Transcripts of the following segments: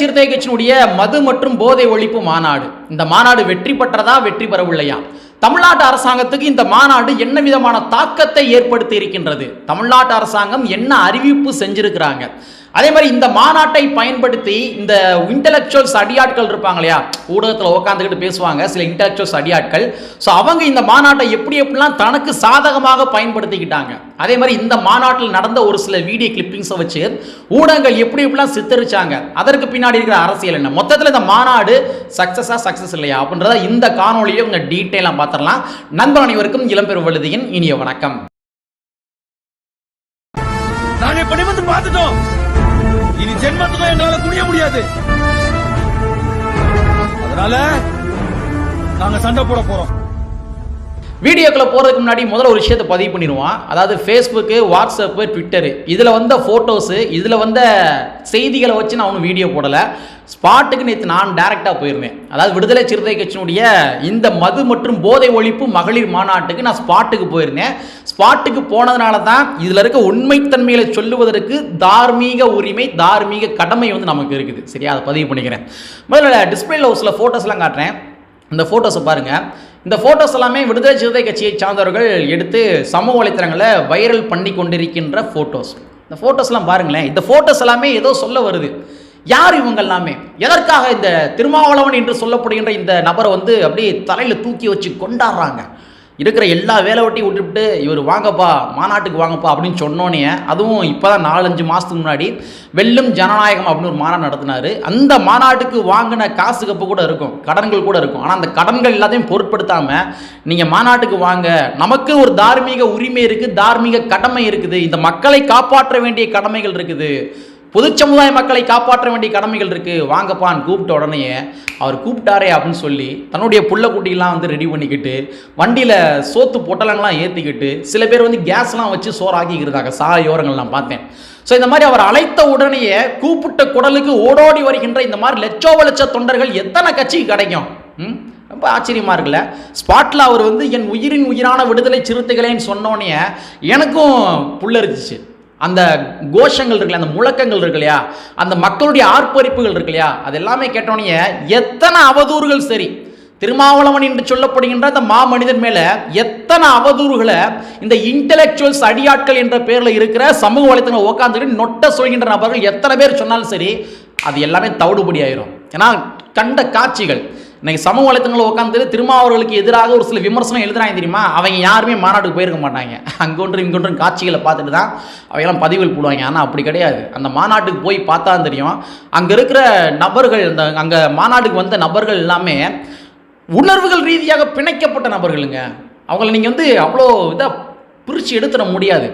சிறுத்தை கட்சியினுடைய மது மற்றும் போதை ஒழிப்பு மாநாடு. இந்த மாநாடு வெற்றி பெற்றதா வெற்றி பெறவில்லையா? தமிழ்நாட்டு அரசாங்கத்துக்கு இந்த மாநாடு என்ன விதமான தாக்கத்தை ஏற்படுத்தி இருக்கின்றது? தமிழ்நாட்டு அரசாங்கம் என்ன அறிவிப்பு செஞ்சிருக்கிறாங்க? அதே மாதிரி இந்த மாநாட்டை பயன்படுத்தி இந்த இன்டலெக்சுவல்ஸ் அடியாட்கள் இருப்பாங்க இல்லையா? ஊடகத்தில் உட்காந்துக்கிட்டு பேசுவாங்க சில இன்டலெக்சுவல்ஸ் அடியாட்கள் ஸோ அவங்க இந்த மாநாட்டை எப்படி எப்படிலாம் தனக்கு சாதகமாக பயன்படுத்திக்கிட்டாங்க. அதே மாதிரி இந்த மாநாட்டில் நடந்த ஒரு சில வீடியோ கிளிப்பிங்ஸை வச்சு ஊடகங்கள் எப்படி எப்படிலாம் சித்தரிச்சாங்க. அதற்கு பின்னாடி இருக்கிற அரசியல் என்ன? மொத்தத்தில் இந்த மாநாடு சக்ஸஸாக சக்ஸஸ் இல்லையா? அப்படின்றத இந்த காணொலியை உங்கள் டீட்டெயிலாக பார்த்துடலாம். நண்பர் அனைவருக்கும் இளம்பெரும் வழுதியின் இனிய வணக்கம். நாங்க இப்படி வந்து பார்த்துட்டோம். இனி ஜென்மத்துக்கும் எங்களால குடிய முடியாது. அதனால நாங்க சண்டை போட போறோம். வீடியோக்குள்ளே போகிறதுக்கு முன்னாடி முதல்ல ஒரு விஷயத்தை பதிவு பண்ணிடுவான் அதாவது ஃபேஸ்புக்கு வாட்ஸ்அப்பு ட்விட்டரு இதில் வந்த ஃபோட்டோஸு இதில் வந்த செய்திகளை வச்சு நான் ஒன்றும் வீடியோ போடலை. ஸ்பாட்டுக்கு நேற்று நான் டேரெக்டாக போயிருந்தேன். அதாவது விடுதலை சிறுத்தை கட்சியினுடைய இந்த மது மற்றும் போதை ஒழிப்பு மகளிர் மாநாட்டுக்கு நான் ஸ்பாட்டுக்கு போயிருந்தேன். ஸ்பாட்டுக்கு போனதுனால தான் இதில் இருக்க உண்மைத்தன்மைகளை சொல்லுவதற்கு தார்மீக உரிமை தார்மீக கடமை வந்து நமக்கு இருக்குது. சரியா? அதை பதிவு பண்ணிக்கிறேன். முதல்ல டிஸ்பிளேல ஒரு சில ஃபோட்டோஸ்லாம் காட்டுறேன். இந்த ஃபோட்டோஸை பாருங்கள் இந்த ஃபோட்டோஸ் எல்லாமே விடுதலை சிறுத்தை கட்சியை சார்ந்தவர்கள் எடுத்து சமூக வலைத்தளங்களை வைரல் பண்ணி கொண்டிருக்கின்ற ஃபோட்டோஸ் இந்த ஃபோட்டோஸ்லாம் பாருங்களேன். இந்த ஃபோட்டோஸ் எல்லாமே ஏதோ சொல்ல வருது. யார் இவங்க எல்லாமே? எதற்காக இந்த திருமாவளவன் என்று சொல்லப்படுகின்ற இந்த நபரை வந்து அப்படியே தலையில் தூக்கி வச்சு கொண்டாடுறாங்க? இருக்கிற எல்லா வேலை வெட்டி விட்டுவிட்டு இவர் வாங்கப்பா மாநாட்டுக்கு வாங்கப்பா அப்படின்னு சொன்னோன்னே அதுவும் இப்போ தான் நாலஞ்சு மாதத்துக்கு முன்னாடி வெல்லும் ஜனநாயகம் அப்படின்னு ஒரு மாநாடு நடத்தினார். அந்த மாநாட்டுக்கு வாங்கின காசு கப்பு கூட இருக்கும் கடன்கள் கூட இருக்கும். ஆனால் அந்த கடன்கள் எல்லாத்தையும் பொருட்படுத்தாமல் நீங்கள் மாநாட்டுக்கு வாங்க. நமக்கு ஒரு தார்மீக உரிமை இருக்குது தார்மீக கடமை இருக்குது. இந்த மக்களை காப்பாற்ற வேண்டிய கடமைகள் இருக்குது. பொது சமுதாய மக்களை காப்பாற்ற வேண்டிய கடமைகள் இருக்குது வாங்கப்பான்னு கூப்பிட்ட உடனே அவர் கூப்பிட்டாரே அப்படின்னு சொல்லி தன்னுடைய புள்ள குட்டிலாம் வந்து ரெடி பண்ணிக்கிட்டு வண்டியில் சோத்து பொட்டலங்கள்லாம் ஏற்றிக்கிட்டு சில பேர் வந்து கேஸ்லாம் வச்சு சோறாக்கிக்கிறாங்க சாலையோரங்கள் நான் பார்த்தேன். ஸோ இந்த மாதிரி அவர் அழைத்த உடனேயே கூப்பிட்ட குடலுக்கு ஓடோடி வருகின்ற இந்த மாதிரி லட்சோப லட்ச தொண்டர்கள் எத்தனை கட்சிக்கு கிடைக்கும்? ம்? ரொம்ப ஆச்சரியமா இருக்குல்ல? ஸ்பாட்டில் அவர் வந்து என் உயிரின் உயிரான விடுதலை சிறுத்தைகளேன்னு சொன்னோன்னே எனக்கும் புல்லரிச்சிச்சு அந்த கோஷங்கள் இருக்கு அந்த முழக்கங்கள் இருக்கு இல்லையா அந்த மக்களுடைய ஆர்ப்பரிப்புகள் இருக்கு இல்லையா அது எல்லாமே கேட்டோன்னே எத்தனை அவதூறுகள் சரி. திருமாவளவன் என்று சொல்லப்படுகின்ற அந்த மாமனிதன் மேல எத்தனை அவதூறுகளை இந்த இன்டெலெக்சுவல்ஸ் அடியாட்கள் என்ற பேர்ல இருக்கிற சமூக வலைத்தளங்கள் உட்காந்துட்டு நொட்ட சொல்கின்ற நபர்கள் எத்தனை பேர் சொன்னாலும் சரி அது எல்லாமே தவிடுபடி ஆயிரும். ஏன்னா கண்ட காட்சிகள். இன்னைக்கு சமூக வலைத்தளங்களில் உட்காந்து திருமாவர்களுக்கு எதிராக ஒரு சில விமர்சனம் எழுதுறாங்க தெரியுமா? அவங்க யாருமே மாநாட்டுக்கு போயிருக்க மாட்டாங்க. அங்கொன்றும் இங்கொன்றும் காட்சிகளை பார்த்துட்டு தான் அவையெல்லாம் பதிவுகள் போடுவாங்க. ஆனால் அப்படி கிடையாது. அந்த மாநாட்டுக்கு போய் பார்த்தா தெரியும். அங்கே இருக்கிற நபர்கள் இந்த அங்கே மாநாட்டுக்கு வந்த நபர்கள் எல்லாமே உணர்வுகள் ரீதியாக பிணைக்கப்பட்ட நபர்களுங்க. அவங்கள நீங்கள் வந்து அவ்வளோ இதாக பிரித்து எடுத்துட முடியாது.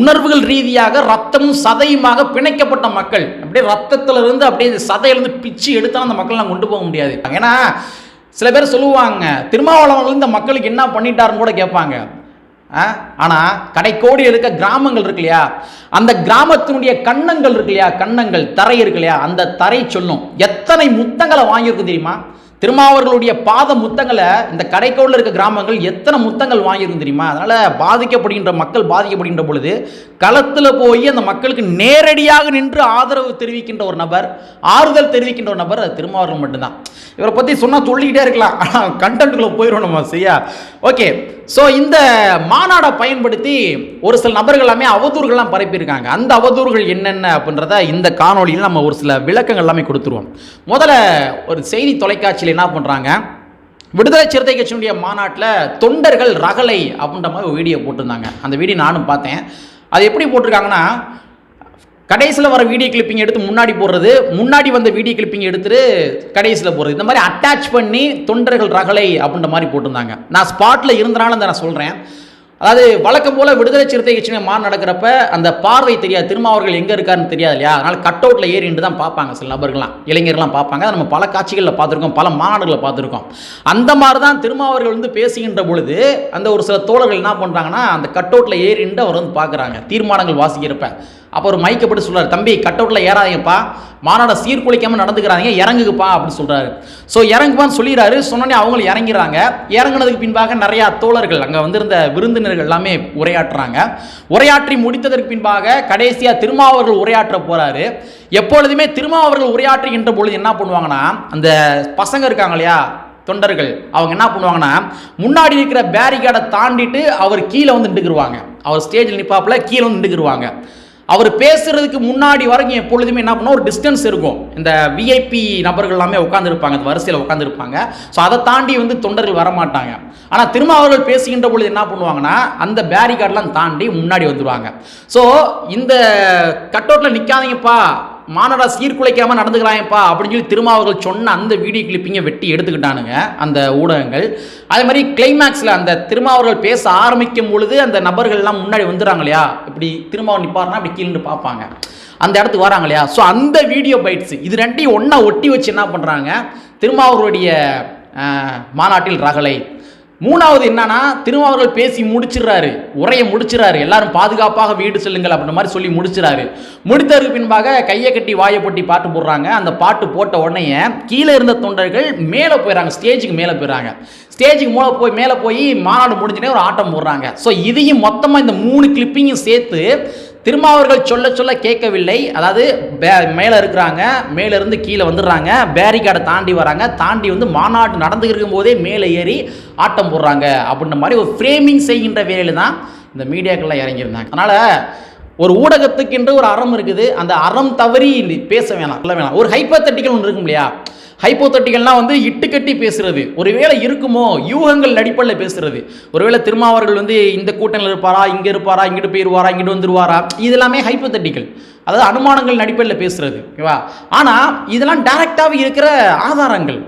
உணர்வுகள் ரீதியாக ரத்தமும் சதையுமாக பிணைக்கப்பட்ட மக்கள். அப்படியே ரத்தத்திலிருந்து அப்படியே சதையிலிருந்து பிச்சு எடுத்தாலும் அந்த மக்கள்லாம் கொண்டு போக முடியாது. ஏன்னா சில பேர் சொல்லுவாங்க திருமாவளவன் இந்த மக்களுக்கு என்ன பண்ணிட்டாருன்னு கூட கேட்பாங்க. ஆனால் கடைக்கோடி இருக்க கிராமங்கள் இருக்கு இல்லையா? அந்த கிராமத்தினுடைய கண்ணங்கள் இருக்கு இல்லையா? கண்ணங்கள் தரை இருக்கு இல்லையா? அந்த தரை சொல்லும். எத்தனை முத்தங்களை வாங்கியிருக்கு தெரியுமா? திருமாவர்களுடைய பாத முத்தங்களை இந்த கடைக்கோடில் இருக்க கிராமங்கள் எத்தனை முத்தங்கள் வாங்கியிருக்கும் தெரியுமா? அதனால் பாதிக்கப்படுகின்ற மக்கள் பாதிக்கப்படுகின்ற பொழுது களத்தில் போய் அந்த மக்களுக்கு நேரடியாக நின்று ஆதரவு தெரிவிக்கின்ற ஒரு நபர் ஆறுதல் தெரிவிக்கின்ற ஒரு நபர் அது திருமாவர்கள் மட்டும்தான். இவரை பற்றி சொன்னால் சொல்லிக்கிட்டே இருக்கலாம். ஆனால் கண்டென்ட்டுக்குள்ளே போயிடும் நம்ம சரியா? ஓகே ஸோ இந்த மாநாடை பயன்படுத்தி ஒரு சில நபர்கள் எல்லாமே அவதூறுகள்லாம் பரப்பியிருக்காங்க. அந்த அவதூறுகள் என்னென்ன அப்படின்றத இந்த காணொலியில் நம்ம ஒரு சில விளக்கங்கள் எல்லாமே கொடுத்துருவோம். முதல்ல ஒரு செய்தி தொலைக்காட்சியில் என்ன பண்ணுறாங்க விடுதலை சிறுத்தை கட்சியினுடைய மாநாட்டில் தொண்டர்கள் ரகலை அப்படின்ற மாதிரி ஒரு வீடியோ போட்டிருந்தாங்க. அந்த வீடியோ நானும் பார்த்தேன். அது எப்படி போட்டிருக்காங்கன்னா கடைசியில் வர வீடியோ கிளிப்பிங் எடுத்து முன்னாடி போடுறது முன்னாடி வந்த வீடியோ கிளிப்பிங் எடுத்துட்டு கடைசியில் போடுறது. இந்த மாதிரி அட்டாச் பண்ணி தொண்டர்கள் ரகலை அப்படின்ற மாதிரி போட்டிருந்தாங்க. நான் ஸ்பாட்டில் இருந்தனால அந்த நான் சொல்கிறேன் அதாவது வழக்கம் போல விடுதலை சிறுத்தை கட்சியின மாறு நடக்கிறப்ப அந்த பார்வை தெரியாது திருமாவர்கள் எங்கே இருக்காருன்னு தெரியாது இல்லையா? அதனால் கட் அவுட்டில் ஏறிண்டு தான் பார்ப்பாங்க சில நபர்கள்லாம் இளைஞர்கள்லாம் பார்ப்பாங்க. அதை நம்ம பல காட்சிகளில் பார்த்துருக்கோம் பல மாநாடுகளை பார்த்துருக்கோம். அந்த மாதிரி தான் திருமாவர்கள் வந்து பேசுகின்ற பொழுது அந்த ஒரு சில தோழர்கள் என்ன பண்ணுறாங்கன்னா அந்த கட் அவுட்டில் ஏறிண்டு அவர் வந்து பார்க்குறாங்க தீர்மானங்கள் வாசிக்கிறப்ப. அப்போ ஒரு மைக்கப்பட்டு சொல்கிறார் தம்பி கட் அவுட்டில் ஏறாதீங்கப்பா. மாநாட சீர்குலைக்காமல் நடந்துக்கிறாங்க இறங்குப்பா அப்படின்னு சொல்கிறாரு ஸோ இறங்குப்பான்னு சொல்லிடுறாரு. சொன்னோடனே அவங்களும் இறங்கிறாங்க இறங்குனதுக்கு பின்பாக நிறையா தோழர்கள் அங்கே வந்திருந்த விருந்தினர்கள் எல்லாமே உரையாற்றுறாங்க. உரையாற்றி முடித்ததற்கு பின்பாக கடைசியாக திருமாவர்கள் உரையாற்ற போகிறாரு எப்பொழுதுமே திருமாவர்கள் உரையாற்றுகின்ற பொழுது என்ன பண்ணுவாங்கன்னா அந்த பசங்க இருக்காங்க இல்லையா தொண்டர்கள் அவங்க என்ன பண்ணுவாங்கன்னா முன்னாடி இருக்கிற பேரிகேடை தாண்டிட்டு அவர் கீழே வந்து நின்றுக்குருவாங்க. அவர் ஸ்டேஜில் நிற்பாப்புல கீழே வந்து நின்றுக்குருவாங்க. அவர் பேசுறதுக்கு முன்னாடி வரைக்கும் எப்பொழுதுமே என்ன பண்ணோம்? ஒரு டிஸ்டன்ஸ் இருக்கும். இந்த விஐபி நபர்கள் எல்லாமே உட்காந்துருப்பாங்க அந்த வரிசையில் உட்காந்துருப்பாங்க ஸோ அதை தாண்டி வந்து தொண்டர்கள் வரமாட்டாங்க. ஆனால் திரும்ப அவர்கள் பேசுகின்ற பொழுது என்ன பண்ணுவாங்கன்னா அந்த பேரிகார்டெலாம் தாண்டி முன்னாடி வந்துடுவாங்க ஸோ இந்த கட்டோட்டில் நிற்காதீங்கப்பா மானடா சீர்குலைக்காமல் நடந்துக்கிறாயப்பா அப்படின்னு சொல்லி திருமாவர்கள் சொன்ன அந்த வீடியோ கிளிப்பிங்கை வெட்டி எடுத்துக்கிட்டானுங்க அந்த ஊடகங்கள். அதே மாதிரி கிளைமேக்ஸில் அந்த திருமாவர்கள் பேச ஆரம்பிக்கும் பொழுது அந்த நபர்கள்லாம் முன்னாடி வந்துடுறாங்க இல்லையா? இப்படி திருமாவன் நிற்பாருன்னா அப்படி கீழே பார்ப்பாங்க. அந்த இடத்துக்கு வராங்க இல்லையா? ஸோ அந்த வீடியோ பைட்ஸ் இது ரெண்டையும் ஒன்றா ஒட்டி வச்சு என்ன பண்ணுறாங்க திருமாவூருடைய மாநாட்டில் ரகளை மூணாவது என்னன்னா திருமாவர்கள் பேசி முடிச்சிடுறாரு. உரையை முடிச்சிடுறாரு. எல்லாரும் பாதுகாப்பாக வீடு செல்லுங்கள் அப்படின்ற மாதிரி சொல்லி முடிச்சிடுறாரு. முடித்ததற்கு பின்பாக கையை கட்டி வாயை பொட்டி பாட்டு போடுறாங்க. அந்த பாட்டு போட்ட உடனே கீழே இருந்த தொண்டர்கள் மேலே போயிடறாங்க. ஸ்டேஜுக்கு மேலே போயிடறாங்க. ஸ்டேஜுக்கு மேலே போய் மேலே போய் மாநாடு முடிஞ்சுனே ஒரு ஆட்டம் போடுறாங்க. ஸோ இதையும் மொத்தமாக இந்த மூணு கிளிப்பிங்கும் சேர்த்து திருமாவர்கள் சொல்ல சொல்ல கேட்கவில்லை. அதாவது பே- மேலே இருக்கிறாங்க மேலேருந்து கீழே வந்துடுறாங்க பேரிகார்டை தாண்டி வராங்க தாண்டி வந்து மாநாடு நடந்து இருக்கும்போதே மேலே ஏறி ஆட்டம் போடுறாங்க அப்படின்ற மாதிரி ஒரு ஃப்ரேமிங் செய்கின்ற வேலையில் தான் இந்த மீடியாக்கள்லாம் இறங்கியிருந்தாங்க. அதனால் ஒரு ஊடகத்துக்கென்று ஒரு அறம் இருக்குது. அந்த அறம் தவறி பேச வேணாம் சொல்ல வேணாம். ஒரு ஹைப்பத்தட்டிக்கல் ஒன்று இருக்கும் இல்லையா? ஹைப்போத்தட்டிகள்னால் வந்து இட்டுக்கட்டி பேசுறது. ஒருவேளை இருக்குமோ? யூகங்கள் அடிப்படையில் பேசுறது. ஒருவேளை திருமாவர்கள் வந்து இந்த கூட்டணியில் இருப்பாரா? இங்கே இருப்பாரா? இங்கிட்டு போயிடுவாரா இங்கிட்டு வந்துருவாரா? இதெல்லாமே ஹைப்போத்தட்டிகள் அதாவது அனுமானங்கள் அடிப்படையில் பேசுறது. ஓகேவா ஆனால் இதெல்லாம் டைரக்டாகவே இருக்கிற ஆதாரங்கள்.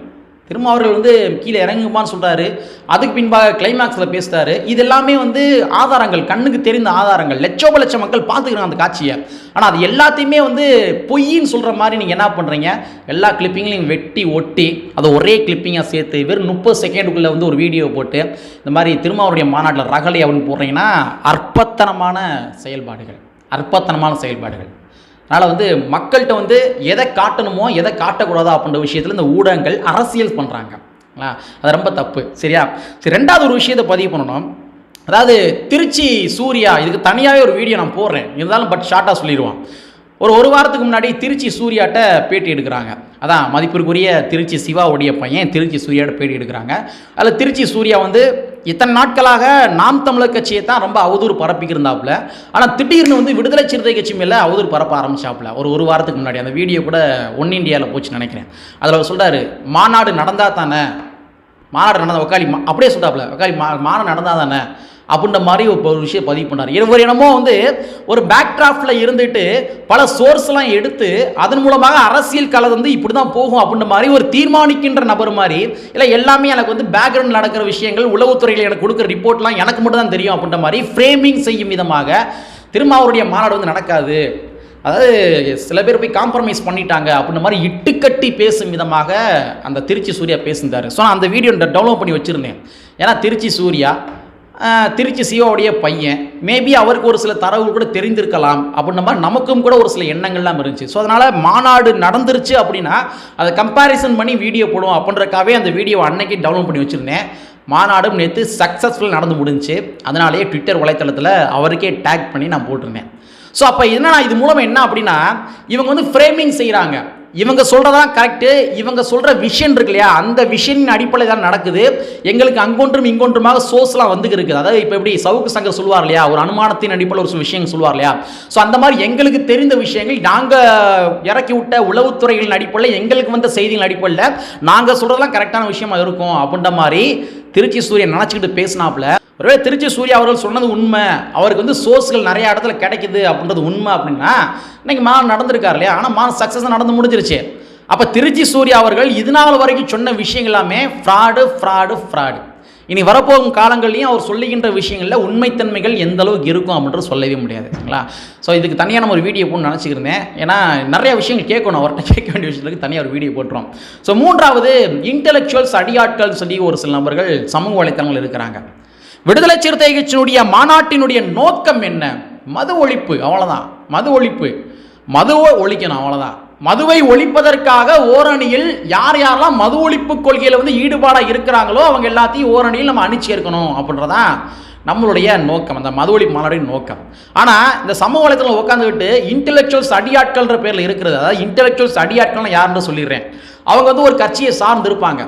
திருமாவர்கள் வந்து கீழே இறங்குமான்னு சொல்கிறாரு அதுக்கு பின்பாக கிளைமேக்ஸில் பேசுகிறாரு இது எல்லாமே வந்து ஆதாரங்கள் கண்ணுக்கு தெரிந்த ஆதாரங்கள். லட்சோப லட்ச மக்கள் பார்த்துக்கிறாங்க அந்த காட்சியை. ஆனால் அது எல்லாத்தையுமே வந்து பொய்ன்னு சொல்கிற மாதிரி நீங்கள் என்ன பண்ணுறீங்க எல்லா கிளிப்பிங்லையும் வெட்டி ஒட்டி அதை ஒரே கிளிப்பிங்காக சேர்த்து வெறும் முப்பது செகண்டுக்குள்ளே வந்து ஒரு வீடியோ போட்டு இந்த மாதிரி திருமாவருடைய மாநாட்டில் ரகலை அப்படின்னு போடுறீங்கன்னா அற்பத்தனமான செயல்பாடுகள். அற்பத்தனமான செயல்பாடுகள். அதனால் வந்து மக்கள்கிட்ட வந்து எதை காட்டணுமோ எதை காட்டக்கூடாதோ அப்படின்ற விஷயத்தில் இந்த ஊடகங்கள் அரசியல் பண்ணுறாங்க அது ரொம்ப தப்பு. சரியா? சரி ரெண்டாவது ஒரு விஷயத்தை பதிவு பண்ணணும். அதாவது திருச்சி சூர்யா இதுக்கு தனியாகவே ஒரு வீடியோ நான் போடுறேன். இருந்தாலும் பட் ஷார்ட்டாக சொல்லிடுவான் ஒரு ஒரு வாரத்துக்கு முன்னாடி திருச்சி சூர்யாட்ட பேட்டி எடுக்கிறாங்க. அதான் மதிப்பிற்குரிய திருச்சி சிவாவுடைய பையன் திருச்சி சூர்யாட்ட பேட்டி எடுக்கிறாங்க. அதில் திருச்சி சூர்யா வந்து இத்தனை நாட்களாக நாம் தமிழர் கட்சியை தான் ரொம்ப அவதூறு பரப்பிக்கிருந்தாப்புல. ஆனால் திடீர்னு வந்து விடுதலை சிறுத்தை கட்சி மேலே அவதூறு பரப்ப ஆரம்பிச்சாப்புல. ஒரு ஒரு வாரத்துக்கு முன்னாடி. அந்த வீடியோ கூட ஒன் இண்டியாவில் போச்சு நினைக்கிறேன். அதில் அவர் சொல்கிறாரு மாநாடு நடந்தா தானே? மாநாடு நடந்த உக்காளி மா- அப்படியே சொல்கிறாப்புல உக்காளி மா மாநாடு நடந்தா தானே? அப்படின்ற மாதிரி ஒரு விஷயம் பதிவு பண்ணார். இவர் என்னமோ வந்து ஒரு பேக்ட்ராஃப்டில் இருந்துட்டு பல சோர்ஸ்லாம் எடுத்து அதன் மூலமாக அரசியல் கலை வந்து இப்படி தான் போகும் அப்படின்ற மாதிரி ஒரு தீர்மானிக்கின்ற நபர் மாதிரி இல்லை எல்லாமே எனக்கு வந்து பேக்ரவுண்ட் நடக்கிற விஷயங்கள் உளவுத்துறையில் எனக்கு கொடுக்குற ரிப்போர்ட்லாம் எனக்கு மட்டும் தான் தெரியும் அப்படின்ற மாதிரி ஃப்ரேமிங் செய்யும் விதமாக திரும்ப அவருடைய மாநாடு வந்து நடக்காது. அதாவது சில பேர் போய் காம்ப்ரமைஸ் பண்ணிட்டாங்க அப்படின்ற மாதிரி இட்டுக்கட்டி பேசும் விதமாக அந்த திருச்சி சூர்யா பேசியிருந்தார். ஸோ நான் அந்த வீடியோ டவுன்லோட் பண்ணி வச்சுருந்தேன். ஏன்னா திருச்சி சூர்யா திருச்சி சிஓடைய பையன். மேபி அவருக்கு ஒரு சில தரவுகள் கூட தெரிந்திருக்கலாம். அப்படின்ற மாதிரி நமக்கும் கூட ஒரு சில எண்ணங்கள்லாம் இருந்துச்சு. ஸோ அதனால் மாநாடு நடந்துருச்சு அப்படின்னா அதை கம்பேரிசன் பண்ணி வீடியோ போடுவோம் அப்படின்றக்காகவே அந்த வீடியோ அன்னைக்கு டவுன்லோட் பண்ணி வச்சுருந்தேன். மாநாடும் நேற்று சக்ஸஸ்ஃபுல் நடந்து முடிஞ்சு அதனாலேயே ட்விட்டர் வலைத்தளத்தில் அவருக்கே டேக் பண்ணி நான் போட்டிருந்தேன். ஸோ அப்போ என்னன்னா இது மூலம் என்ன அப்படின்னா இவங்க வந்து ஃப்ரேமிங் செய்கிறாங்க இவங்க சொல்கிறதான் கரெக்டு இவங்க சொல்கிற விஷன் இருக்கு இல்லையா? அந்த விஷனின் அடிப்படையில் தான் நடக்குது. எங்களுக்கு அங்கொன்றும் இங்கொன்றுமாக சோர்ஸ்லாம் வந்து இருக்குது. அதாவது இப்போ எப்படி சவுக்கு சங்கர் சொல்லுவார் இல்லையா? ஒரு அனுமானத்தின் அடிப்படையில் ஒரு சில சொல்லுவார் இல்லையா? ஸோ அந்த மாதிரி எங்களுக்கு தெரிந்த விஷயங்கள் நாங்கள் இறக்கி விட்ட உளவுத்துறைகளின் அடிப்படையில் எங்களுக்கு வந்த செய்திகள் அடிப்படையில் நாங்கள் சொல்கிறதெல்லாம் கரெக்டான விஷயமா இருக்கும் அப்படின்ற மாதிரி திருச்சி சூரியன் நினச்சிக்கிட்டு பேசினாப்புல ஒருவேளை திருச்சி சூர்யா அவர்கள் சொன்னது உண்மை அவருக்கு வந்து சோர்ஸ்கள் நிறைய இடத்துல கிடைக்குது அப்படின்றது உண்மை அப்படின்னா இன்னைக்கு மான் நடந்திருக்காரு இல்லையா? ஆனால் மாதம் சக்ஸஸ் நடந்து முடிஞ்சிருச்சு. அப்போ திருச்சி சூர்யா அவர்கள் இது நாள் வரைக்கும் சொன்ன விஷயங்கள் எல்லாமே ஃப்ராடு ஃப்ராடு ஃப்ராடு இனி வரப்போகும் காலங்கள்லையும் அவர் சொல்லுகின்ற விஷயங்களில் உண்மைத்தன்மைகள் எந்த அளவுக்கு இருக்கும் அப்படின்றது சொல்லவே முடியாது சரிங்களா? ஸோ இதுக்கு தனியாக நம்ம ஒரு வீடியோ போட்டு நினச்சிக்கிறேன் ஏன்னா நிறைய விஷயங்கள் கேட்கணும் அவர்கிட்ட கேட்க வேண்டிய விஷயத்துக்கு தனியாக ஒரு வீடியோ போட்டுரும் ஸோ மூன்றாவது இன்டெலெக்சுவல்ஸ் அடியாட்கள் சொல்லி ஒரு சில நபர்கள் சமூக வலைத்தளங்கள் இருக்கிறாங்க. விடுதலை சிறுத்தை கட்சியினுடைய மாநாட்டினுடைய நோக்கம் என்ன? மது ஒழிப்பு அவ்வளோதான் மது ஒழிப்பு. மதுவை ஒழிக்கணும் அவ்வளோதான் மதுவை ஒழிப்பதற்காக ஓரணியில் யார் யாரெல்லாம் மது ஒழிப்பு கொள்கையில் வந்து ஈடுபாடாக இருக்கிறாங்களோ அவங்க எல்லாத்தையும் ஓரணியில் நம்ம அணிச்சேர்க்கணும் அப்படின்றதான் நம்மளுடைய நோக்கம் அந்த மது ஒழிப்பு மாநாடின் நோக்கம். ஆனால் இந்த சமூக வலைத்தளம் உட்காந்துக்கிட்டு இன்டெலெக்சுவல்ஸ் அடியாட்கள்ன்ற பேரில் இருக்கிறது அதாவது இன்டெலெக்சுவல்ஸ் அடியாட்கள்னு யாருன்னு சொல்லிடுறேன். அவங்க வந்து ஒரு கட்சியை சார்ந்து இருப்பாங்க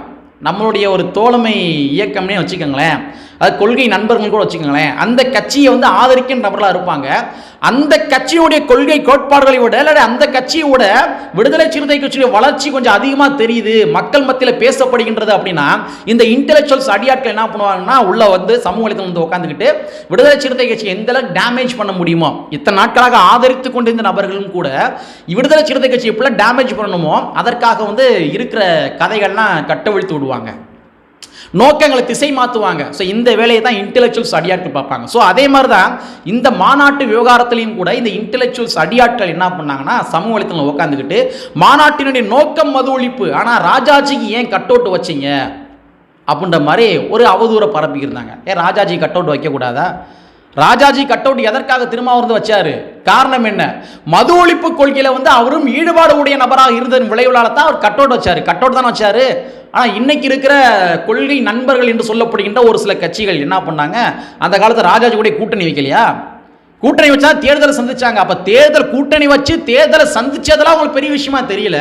நம்மளுடைய ஒரு தோழமை இயக்கம்னே வச்சுக்கோங்களேன். அது கொள்கை நண்பர்கள் கூட வச்சுக்கோங்களேன் அந்த கட்சியை வந்து ஆதரிக்கின்ற நபர்களாக இருப்பாங்க. அந்த கட்சியுடைய கொள்கை கோட்பாடுகளை விட இல்லை அந்த கட்சியோட விடுதலை சிறுத்தை கட்சியுடைய வளர்ச்சி கொஞ்சம் அதிகமாக தெரியுது. மக்கள் மத்தியில் பேசப்படுகின்றது அப்படின்னா இந்த இன்டெலெக்சுவல்ஸ் அடியாட்கள் என்ன பண்ணுவாங்கன்னா உள்ள வந்து சமூக வலைத்தளம் வந்து உட்காந்துக்கிட்டு விடுதலை சிறுத்தை கட்சி எந்த அளவுக்கு டேமேஜ் பண்ண முடியுமோ இத்தனை நாட்களாக ஆதரித்து கொண்டிருந்த நபர்களும் கூட விடுதலை சிறுத்தை கட்சி எப்படிலாம் டேமேஜ் பண்ணணுமோ அதற்காக வந்து இருக்கிற கதைகள்லாம் கட்டவிழ்த்து விடுவாங்க. நோக்கங்களை திசை மாற்றுவாங்க ஸோ இந்த வேலையை தான் இன்டெலெக்சுவல்ஸ் அடியாட்கள் பார்ப்பாங்க. ஸோ அதே மாதிரி தான் இந்த மாநாட்டு விவகாரத்திலையும் கூட இந்த இன்டெலெக்சுவல்ஸ் அடியாட்கள் என்ன பண்ணாங்கன்னா சமூக வலைத்தளம் உட்காந்துக்கிட்டு மாநாட்டினுடைய நோக்கம் மது ஒழிப்பு ஆனால் ராஜாஜிக்கு ஏன் கட் அவுட் வச்சீங்க? அப்படின்ற மாதிரி ஒரு அவதூறை பரப்பிக்கிருந்தாங்க ஏன் ராஜாஜி கட் அவுட் வைக்கக்கூடாதா? ராஜாஜி கட் அவுட் எதற்காக திருமாவூர்ந்து வச்சாரு? காரணம் என்ன? மது ஒழிப்பு கொள்கையில் வந்து அவரும் ஈடுபாடு உடைய நபராக இருந்ததன் விளைவுகளால் தான் அவர் கட் அவுட் வச்சாரு. கட் அவுட் தானே வச்சாரு? ஆனால் இன்னைக்கு இருக்கிற கொள்கை நண்பர்கள் என்று சொல்லப்படுகின்ற ஒரு சில கட்சிகள் என்ன பண்ணாங்க? அந்த காலத்தில் ராஜாஜி கூட கூட்டணி வைக்கலையா? கூட்டணி வச்சா தேர்தலை சந்திச்சாங்க. அப்போ தேர்தல் கூட்டணி வச்சு தேர்தலை சந்திச்சதெல்லாம் அவங்களுக்கு பெரிய விஷயமா தெரியல.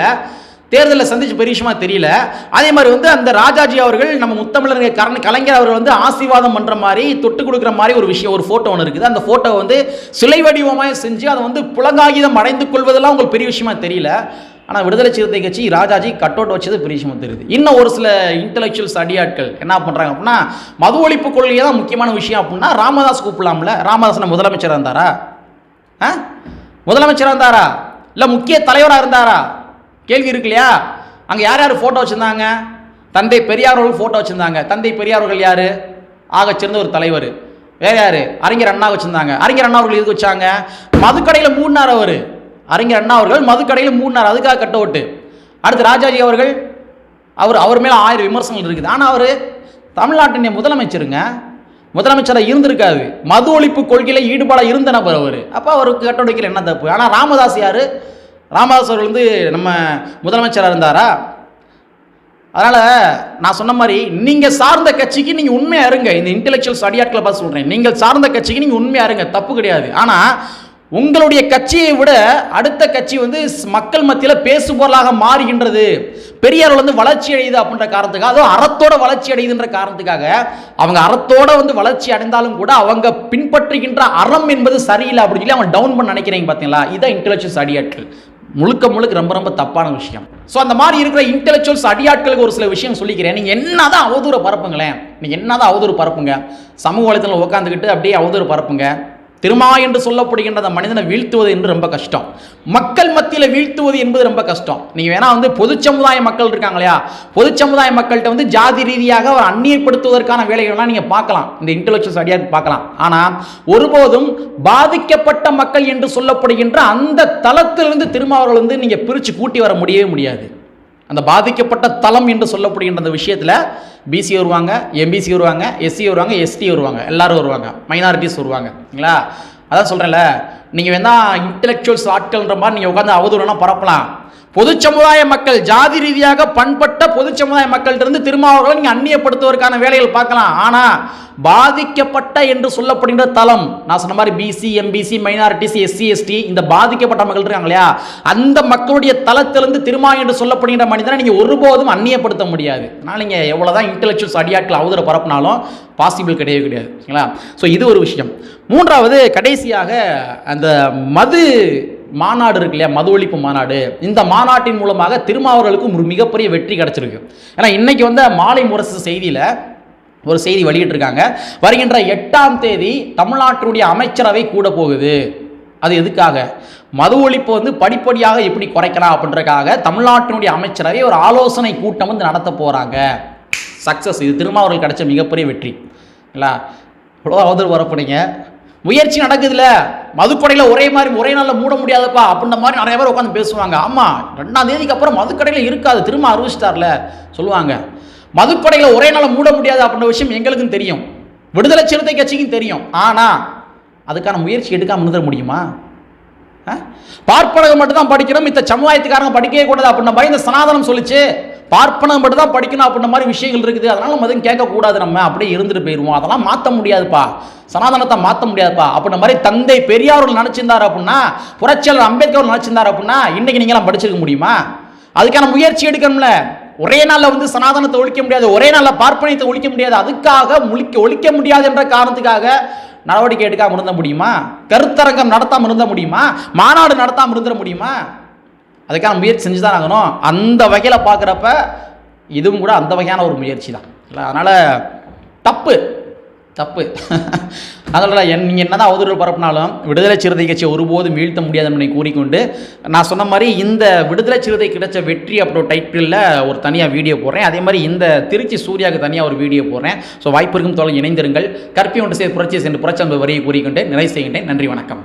தேர்தலில் சந்திச்சு பெரிய விஷயமா தெரியல. அதே மாதிரி வந்து அந்த ராஜாஜி அவர்கள் நம்ம முத்தமிழர் கரண் கலைஞர் அவர்கள் வந்து ஆசீர்வாதம் பண்ணுற மாதிரி தொட்டு கொடுக்குற மாதிரி ஒரு விஷயம் ஒரு ஃபோட்டோ ஒன்று இருக்குது. அந்த ஃபோட்டோ வந்து சிலை வடிவமாக செஞ்சு அதை வந்து புலங்காகிதம் அடைந்து கொள்வதெல்லாம் உங்களுக்கு பெரிய விஷயமா தெரியல. ஆனால் விடுதலை சிறுத்தை கட்சி ராஜாஜி கட் அவுட் வச்சது பெரிய விஷயமா தெரியுது இன்னும் ஒரு சில இன்டலெக்சுவல்ஸ் அடியாட்கள் என்ன பண்ணுறாங்க அப்படின்னா மது ஒழிப்பு கொள்கையை தான் முக்கியமான விஷயம் அப்படின்னா ராமதாஸ் கூப்பிடலாம்ல. ராமதாஸ் முதலமைச்சராக இருந்தாரா? ஆ? முதலமைச்சராக இருந்தாரா? இல்லை முக்கிய தலைவராக இருந்தாரா? கேள்வி இருக்கு இல்லையா? அங்கே யார் யார் ஃபோட்டோ வச்சுருந்தாங்க? தந்தை பெரியார்கள் ஃபோட்டோ வச்சுருந்தாங்க. தந்தை பெரியார்கள் யார்? ஆகச்சிறந்த ஒரு தலைவர். வேறு யார்? அறிஞர் அண்ணா வச்சுருந்தாங்க. அறிஞர் அண்ணா அவர்கள் எதுக்கு வச்சாங்க? மதுக்கடையில் மூணார் அவர். அறிஞர் அண்ணா அவர்கள் மதுக்கடையில் மூணார் அதுக்காக கட்ட ஓட்டு. அடுத்து ராஜாஜி அவர்கள் அவர் அவர் மேலே ஆயிரம் விமர்சனங்கள் இருக்குது. ஆனால் அவர் தமிழ்நாட்டினுடைய முதலமைச்சருங்க. முதலமைச்சராக இருந்திருக்காது மது ஒழிப்பு கொள்கையில் ஈடுபாடாக இருந்த நபர் அவர். அப்போ அவருக்கு கட்ட வைக்கல என்ன தப்பு? ஆனால் ராமதாஸ் யார்? ராமதாஸ் அவர்கள் வந்து நம்ம முதலமைச்சராக இருந்தாரா? அதனால் நான் சொன்ன மாதிரி நீங்கள் சார்ந்த கட்சிக்கு நீங்கள் உண்மையாக இருங்க. இந்த இன்டெலெக்சுவல்ஸ் அடியாட்களை பார்த்து சொல்கிறேன் நீங்கள் சார்ந்த கட்சிக்கு நீங்கள் உண்மையாக இருங்க. தப்பு கிடையாது. ஆனால் உங்களுடைய கட்சியை விட அடுத்த கட்சி வந்து ஸ்- மக்கள் மத்தியில் பேசுபொருளாக மாறுகின்றது. பெரியார் வந்து வளர்ச்சி அடையுது அப்படின்ற காரணத்துக்காக அதுவும் அறத்தோட வளர்ச்சி அடையுதுன்ற காரணத்துக்காக அவங்க அறத்தோட வந்து வளர்ச்சி அடைந்தாலும் கூட அவங்க பின்பற்றுகின்ற அறம் என்பது சரியில்லை அப்படின்னு சொல்லி அவங்க டவுன் பண்ண நினைக்கிறீங்க பார்த்தீங்களா இதான் இன்டெலெக்சுவல்ஸ் அடியாட்கள். முழுக்க முழுக்க ரொம்ப ரொம்ப தப்பான விஷயம். ஸோ அந்த மாதிரி இருக்கிற இன்டெலெக்சுவல்ஸ் அடியாட்களுக்கு ஒரு சில விஷயம் சொல்லிக்கிறேன். நீங்கள் என்ன தான் அவதூறு பரப்புங்களேன். நீங்கள் என்ன தான் அவதூறு பரப்புங்க. சமூக வலைத்தளத்தில் உட்காந்துக்கிட்டு அப்படியே அவதூறு பரப்புங்க. திருமா என்று சொல்லப்படுகின்ற அந்த மனிதனை வீழ்த்துவது என்று ரொம்ப கஷ்டம். மக்கள் மத்தியில் வீழ்த்துவது என்பது ரொம்ப கஷ்டம். நீங்கள் வேணால் வந்து பொது சமுதாய மக்கள் இருக்காங்க இல்லையா? பொது சமுதாய மக்கள்கிட்ட வந்து ஜாதி ரீதியாக அவர் அந்நியப்படுத்துவதற்கான வேலைகள்லாம் நீங்கள் பார்க்கலாம். இந்த இன்டெலெக்சுவல்ஸ் அடியாக பார்க்கலாம். ஆனால் ஒருபோதும் பாதிக்கப்பட்ட மக்கள் என்று சொல்லப்படுகின்ற அந்த தளத்திலிருந்து திருமாவர்கள் வந்து நீங்கள் பிரித்து கூட்டி வர முடியவே முடியாது. அந்த பாதிக்கப்பட்ட தளம் என்று சொல்லப்படுகின்ற அந்த விஷயத்தில் பிசி வருவாங்க எம்பிசி வருவாங்க எஸ்சி வருவாங்க எஸ்டி வருவாங்க. எல்லாரும் வருவாங்க. மைனாரிட்டிஸ் வருவாங்க. சரிங்களா அதான் சொல்கிறேன்ல நீங்கள் வேணா இன்டெலெக்சுவல்ஸ் ஆட்கள்ன்ற மாதிரி நீங்கள் உட்காந்து அவதூறெல்லாம் பரப்பலாம். பொது சமுதாய மக்கள் ஜாதி ரீதியாக பண்பட்ட பொது சமுதாய மக்கள்கிட்ட இருந்து திருமாவர்களை நீங்கள் அந்நியப்படுத்துவதற்கான வேலைகள் பார்க்கலாம். ஆனால் பாதிக்கப்பட்ட என்று சொல்லப்படுகின்ற தளம் நான் சொன்ன மாதிரி BC MBC minorities SC ST இந்த பாதிக்கப்பட்ட மக்கள் இருக்காங்க இல்லையா? அந்த மக்களுடைய தளத்திலிருந்து திருமா என்று சொல்லப்படுகின்ற மனிதனை நீங்கள் ஒருபோதும் அந்நியப்படுத்த முடியாது. ஆனால் நீங்கள் எவ்வளோதான் இன்டெலெக்சுவல்ஸ் அடியாட்கள் அவதூற பரப்பினாலும் பாசிபிள் கிடையவே கிடையாது. சரிங்களா? ஸோ இது ஒரு விஷயம். மூன்றாவது கடைசியாக அந்த மது மாநாடு இருக்கு இல்லையா? மது ஒழிப்பு மாநாடு. இந்த மாநாட்டின் மூலமாக திருமாவர்களுக்கும் ஒரு மிகப்பெரிய வெற்றி கிடைச்சிருக்கு. ஏன்னா இன்னைக்கு வந்த மாலை முரசு செய்தியில் ஒரு செய்தி வெளியிட்டிருக்காங்க. வருகின்ற எட்டாம் தேதி தமிழ்நாட்டினுடைய அமைச்சரவை கூட போகுது. அது எதுக்காக? மது ஒழிப்பு வந்து படிப்படியாக எப்படி குறைக்கலாம் அப்படின்றக்காக தமிழ்நாட்டினுடைய அமைச்சரவை ஒரு ஆலோசனை கூட்டம் வந்து நடத்த போகிறாங்க சக்ஸஸ் இது திருமாவர்கள் கிடைச்ச மிகப்பெரிய வெற்றி. இல்லை இவ்வளோ அவதூறு வரப்படுங்க முயற்சி நடக்குதுல்ல மதுக்கடையில் ஒரே மாதிரி ஒரே நாளில் மூட முடியாதப்பா அப்படின்ற மாதிரி நிறைய பேர் உட்காந்து பேசுவாங்க. ஆமாம் ரெண்டாம் தேதிக்கு அப்புறம் மதுக்கடையில் இருக்காது திரும்ப அறிவிச்சிட்டார்ல சொல்லுவாங்க. மதுக்கடையில் ஒரே நாளில் மூட முடியாது அப்படின்ற விஷயம் எங்களுக்கும் தெரியும். விடுதலை சிறுத்தை கட்சிக்கும் தெரியும். ஆனால் அதுக்கான முயற்சி எடுக்காமல் இருந்துட முடியுமா? ஆ? பார்ப்பனகம் மட்டும் தான் படிக்கணும் இந்த சமுதாயத்துக்காரங்க படிக்கவே கூடாது அப்படின்ற மாதிரி இந்த சனாதனம் சொல்லிச்சு. பார்ப்பனம் மட்டும் தான் படிக்கணும் அப்படின்ற மாதிரி விஷயங்கள் இருக்குது. அதனால நம்ம எதுவும் கேட்கக்கூடாது நம்ம. அப்படியே இருந்துட்டு போயிடுவோம் அதெல்லாம் மாற்ற முடியாதுப்பா. சனாதனத்தை மாற்ற முடியாதுப்பா. அப்படின்ற மாதிரி தந்தை பெரியார்கள் நினச்சிருந்தார் அப்படின்னா புரட்சியாளர் அம்பேத்கர் நினச்சிருந்தார் அப்படின்னா இன்னைக்கு நீங்களாம் படிச்சிருக்க முடியுமா? அதுக்கான முயற்சி எடுக்கணும்ல. ஒரே நாளில் வந்து சனாதனத்தை ஒழிக்க முடியாது. ஒரே நாளில் பார்ப்பனியத்தை ஒழிக்க முடியாது. அதுக்காக முழிக்க ஒழிக்க முடியாது என்ற காரணத்துக்காக நடவடிக்கை எடுக்காமல் இருந்த முடியுமா? கருத்தரங்கம் நடத்தாமல் இருந்த முடியுமா? மாநாடு நடத்தாமல் இருந்துட முடியுமா? அதுக்கான முயற்சி செஞ்சு தான் ஆகணும். அந்த வகையில் பார்க்குறப்ப இதுவும் கூட அந்த வகையான ஒரு முயற்சி தான் இல்லை அதனால் தப்பு. தப்பு. அதனால் என் நீங்கள் என்ன தான் அவதூறு பரப்பினாலும் விடுதலை சிறுத்தை கட்சியை ஒருபோதும் வீழ்த்த முடியாது என்பதை கூறிக்கொண்டு நான் சொன்ன மாதிரி இந்த விடுதலை சிறுத்தை கிடைச்ச வெற்றி அப்படி டைட்டிலில் ஒரு தனியாக வீடியோ போடுறேன். அதே மாதிரி இந்த திருச்சி சூர்யாவுக்கு தனியாக ஒரு வீடியோ போடுறேன். ஸோ வாய்ப்பு இருக்கும் தோழர் இணைந்திருங்கள். கற்பி ஒன்று செய்து புரட்சி சென்று புரட்சி என்பது வரியை கூறிக்கொண்டு நிறைவு செய்கின்றேன். நன்றி வணக்கம்.